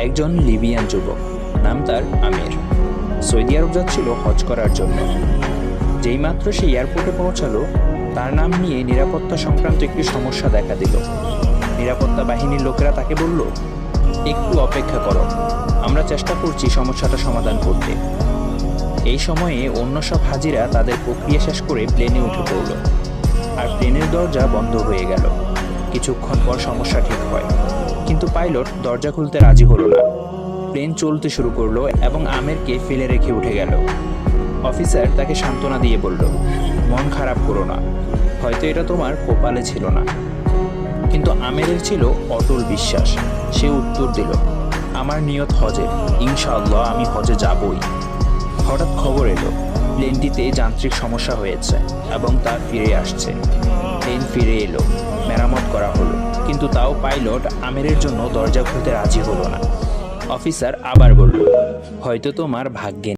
একজন লিবিয়ান যুবক। নাম তার আমির। সৌদি আরব যাচ্ছিল হজ করার জন্য। যেইমাত্র সে এয়ারপোর্টে পৌঁছালো, তার নাম নিয়ে নিরাপত্তা সংক্রান্ত একটি সমস্যা দেখা দিল। নিরাপত্তা বাহিনীর লোকেরা তাকে বলল, একটু অপেক্ষা করো। আমরা চেষ্টা করছি সমস্যাটা সমাধান করতে। এই সময়ে অন্য সব হাজিরা তাদের প্রক্রিয়া শেষ করে প্লেনে উঠে পড়ল। আর প্লেনের দরজা বন্ধ হয়ে গেল। কিছুক্ষণ পর সমস্যা ঠিক হয়। কিন্তু পাইলট দরজা খুলতে রাজি হলো না। প্লেন চলতে শুরু করল এবং আমেরকে ফেলে রেখে উঠে গেল। অফিসার তাকে সান্ত্বনা দিয়ে বলল, মন খারাপ করো না। হয়তো এটা তোমার কপালে ছিল না। কিন্তু আমেরের ছিল অটল বিশ্বাস। সে উত্তর দিল, আমার নিয়ত হজে। ইনশাআল্লাহ আমি হজে যাবই। হঠাৎ খবর এলো, প্লেনটিতে যান্ত্রিক সমস্যা হয়েছে এবং তা ফিরে আসছে। প্লেন ফিরে এলো, মেরামত করা হলো। কিন্তু তাও পাইলট আমিরের জন্য দরজা খুলতে রাজি হলো না। অফিসার আবার বলল, হয়তো তোমার ভাগ্যে